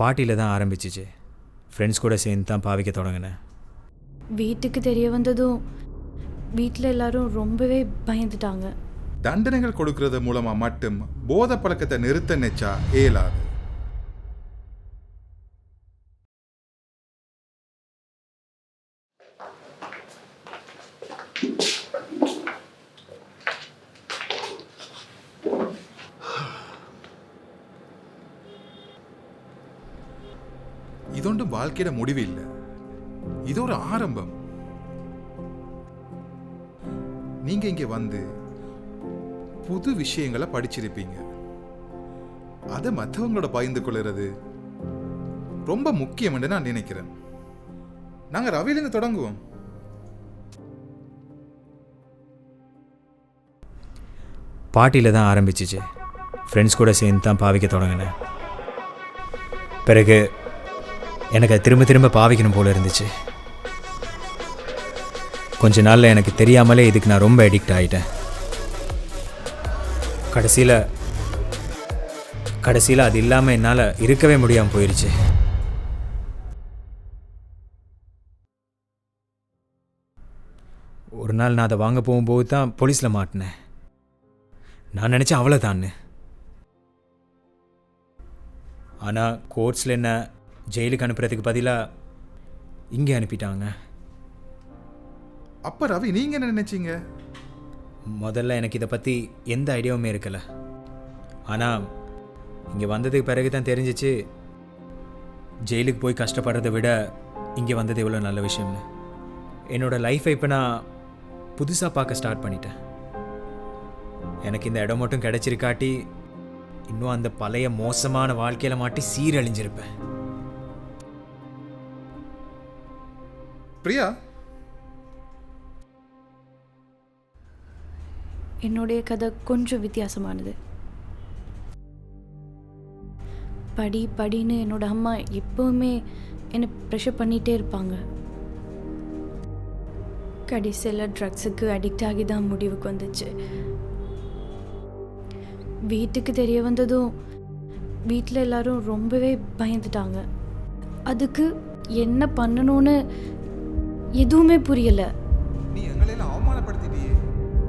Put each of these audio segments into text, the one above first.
பாட்டியில் தான் ஆரம்பிச்சிச்சு. ஃப்ரெண்ட்ஸ் கூட சேர்ந்து தான் பாவிக்க தொடங்கினேன். வீட்டுக்கு தெரிய வந்ததும் வீட்டில் எல்லாரும் ரொம்பவே பயந்துட்டாங்க. தண்டனைகள் கொடுக்கறது மூலமா மட்டும் போதை பழக்கத்தை நிறுத்த நினைச்சா இயலாது. இதொன்றும் வாழ்க்கையோட முடிவு இல்லை இது ஒரு ஆரம்பம் நீங்க இங்க வந்து புது விஷயங்களை படிச்சிருப்பீங்க அதை மற்றவங்களோட பகிர்ந்து கொள்ளுறது ரொம்ப முக்கியம்னு நான் நினைக்கிறேன் நாங்க ரவிலேருந்து தொடங்குவோம் பாட்டியில் தான் ஆரம்பிச்சிச்சு ஃப்ரெண்ட்ஸ் கூட சேர்ந்து தான் பாவிக்க தொடங்கினேன் பிறகு எனக்கு அது திரும்ப திரும்ப பாவிக்கணும் போல் இருந்துச்சு. கொஞ்ச நாளில் எனக்கு தெரியாமலே இதுக்கு நான் ரொம்ப அடிக்ட் ஆகிட்டேன் கடைசியில் கடைசியில் அது இல்லாமல் என்னால் இருக்கவே முடியாமல் போயிடுச்சு ஒரு நாள் நான் அதை வாங்க போகும்போது தான் போலீஸில் மாட்டினேன். நான் நினச்சேன் அவ்வளோதான்னு ஆனால் கோர்ட்ஸில் என்ன ஜெயிலுக்கு அனுப்புறதுக்கு பதிலாக இங்கே அனுப்பிட்டாங்க. அப்ப ரவி நீங்க என்ன நினைச்சீங்க? முதல்ல எனக்கு இதை பற்றி எந்த ஐடியாவுமே இருக்கல. ஆனால் இங்கே வந்ததுக்கு பிறகு தான் தெரிஞ்சிச்சு ஜெயிலுக்கு போய் கஷ்டப்படுறதை விட இங்கே வந்தது எவ்வளோ நல்ல விஷயம்னு. என்னோடய லைஃப்பை இப்போ நான் புதுசாக பார்க்க ஸ்டார்ட் பண்ணிட்டேன். எனக்கு இந்த இடம் மட்டும் கிடைச்சிருக்காட்டி இன்னும் அந்த பழைய மோசமான வாழ்க்கையில் மாட்டி சீரழிஞ்சிருப்பேன். பிரியா? என்னுடைய கதை கொஞ்சம் வித்தியாசமானது. படி படின்னு என்னோட அம்மா எப்பவுமே என்னை ப்ரெஷர் பண்ணிகிட்டே இருப்பாங்க. கடைசியில் ட்ரக்ஸுக்கு அடிக்ட் ஆகி தான் முடிவுக்கு வந்துச்சு. வீட்டுக்கு தெரிய வந்ததும் வீட்டில் எல்லாரும் ரொம்பவே பயந்துட்டாங்க. அதுக்கு என்ன பண்ணணும்னு எதுவுமே புரியலை. நீ எங்களையெல்லாம் அவமானப்படுத்திட்டியே.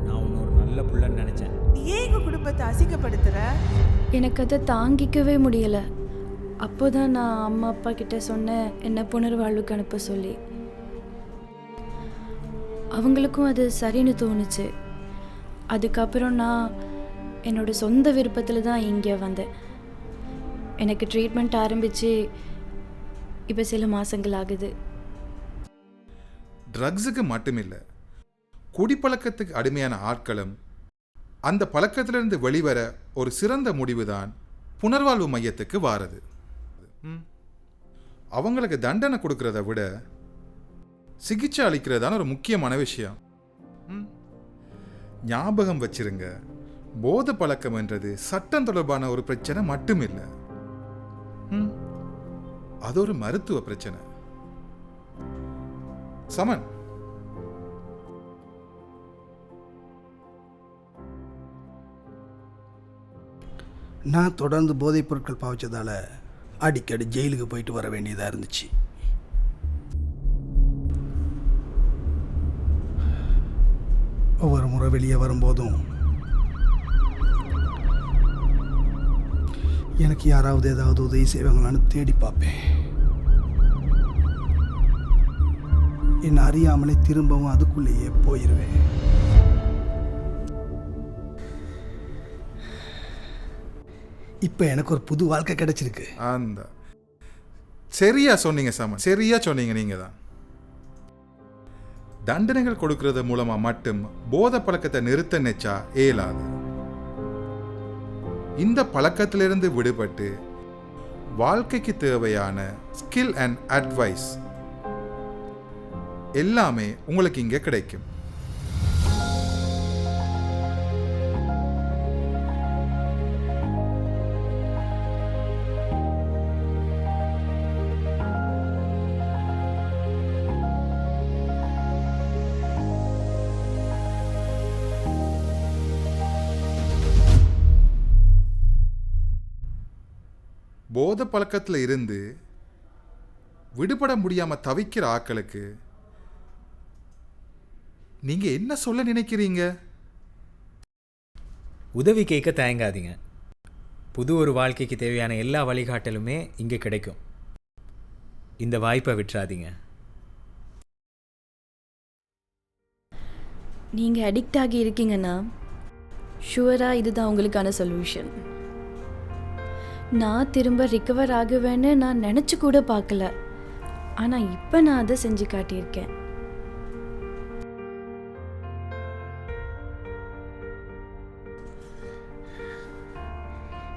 நான் ஒன்று ஒரு நல்ல புள்ளன்னு நினச்சேன். நீ ஏன் எங்க குடும்பத்தை அசிங்கப்படுத்துற? எனக்கு அதை தாங்கிக்கவே முடியலை. அப்போதான் நான் அம்மா அப்பா கிட்ட சொன்னேன் என்ன புனர்வாழ்வுக்கு அனுப்ப சொல்லி. அவங்களுக்கும் அது சரின்னு தோணுச்சு. அதுக்கப்புறம் நான் என்னோட சொந்த விருப்பத்தில் தான் இங்கே வந்தேன். எனக்கு ட்ரீட்மெண்ட் ஆரம்பித்து இப்போ சில மாதங்கள் ஆகுது. ட்ரக்ஸுக்கு மட்டுமில்லை குடிப்பழக்கத்துக்கு அடிமையான ஆட்களும் அந்த பழக்கத்திலிருந்து வெளிவர ஒரு சிறந்த முடிவுதான் புனர்வாழ்வு மையத்துக்கு வாரது ம். அவங்களுக்கு தண்டனை கொடுக்கறத விட சிகிச்சை அளிக்கிறதான ஒரு முக்கியமான விஷயம். ஞாபகம் வச்சிருங்க போதை பழக்கம் என்றது சட்டம் தொடர்பான ஒரு பிரச்சனை மட்டுமில்லை. அது ஒரு மருத்துவ பிரச்சனை சமன் நான் தொடர்ந்து போதைப் பொருட்கள் பாவிச்சதால் அடிக்கடி ஜெயிலுக்கு போயிட்டு வர வேண்டியதாக இருந்துச்சு. ஒவ்வொரு முறை வெளியே வரும்போதும் எனக்கு யாராவது ஏதாவது உதவி செய்வாங்களான்னு தேடி பார்ப்பேன். என்னை அறியாமலே திரும்பவும் அதுக்குள்ளேயே போயிடுவேன் இப்போ எனக்கு ஒரு புது வாழ்க்கை கிடைச்சிருக்கு. அந்த. சரியா சொன்னீங்க சமன். சரியா சொன்னீங்க நீங்க தான் தண்டனைகள் கொடுக்கறது மூலமா மட்டும் போத பழக்கத்தை நிறுத்த நினைச்சா இயலாது. இந்த பழக்கத்திலிருந்து விடுபட்டு வாழ்க்கைக்கு தேவையான ஸ்கில் அண்ட் அட்வைஸ் எல்லாமே உங்களுக்கு இங்கே கிடைக்கும். போத பழக்கத்தில் இருந்து விடுபட முடியாமல் தவிக்கிற ஆக்களுக்கு நீங்க என்ன சொல்ல நினைக்கிறீங்க? உதவி கேட்க தயங்காதீங்க. புது ஒரு வாழ்க்கைக்கு தேவையான எல்லா வழிகாட்டலுமே இங்கே கிடைக்கும். இந்த வாய்ப்பை விட்டுறாதீங்க. நீங்கள் அடிக்ட் ஆகி இருக்கீங்கன்னா ஷுவராக இதுதான் உங்களுக்கான சொல்யூஷன் நான் திரும்ப ரிகவர் ஆகுவேன்னு நான் நினச்சி கூட பார்க்கல. ஆனால் இப்போ நான் அதை செஞ்சு காட்டியிருக்கேன்.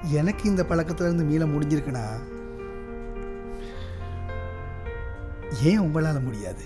எனக்கு இந்த பழக்கத்திலேருந்து மீள முடிஞ்சிருக்குன்னா ஏன் உங்களால் முடியாது?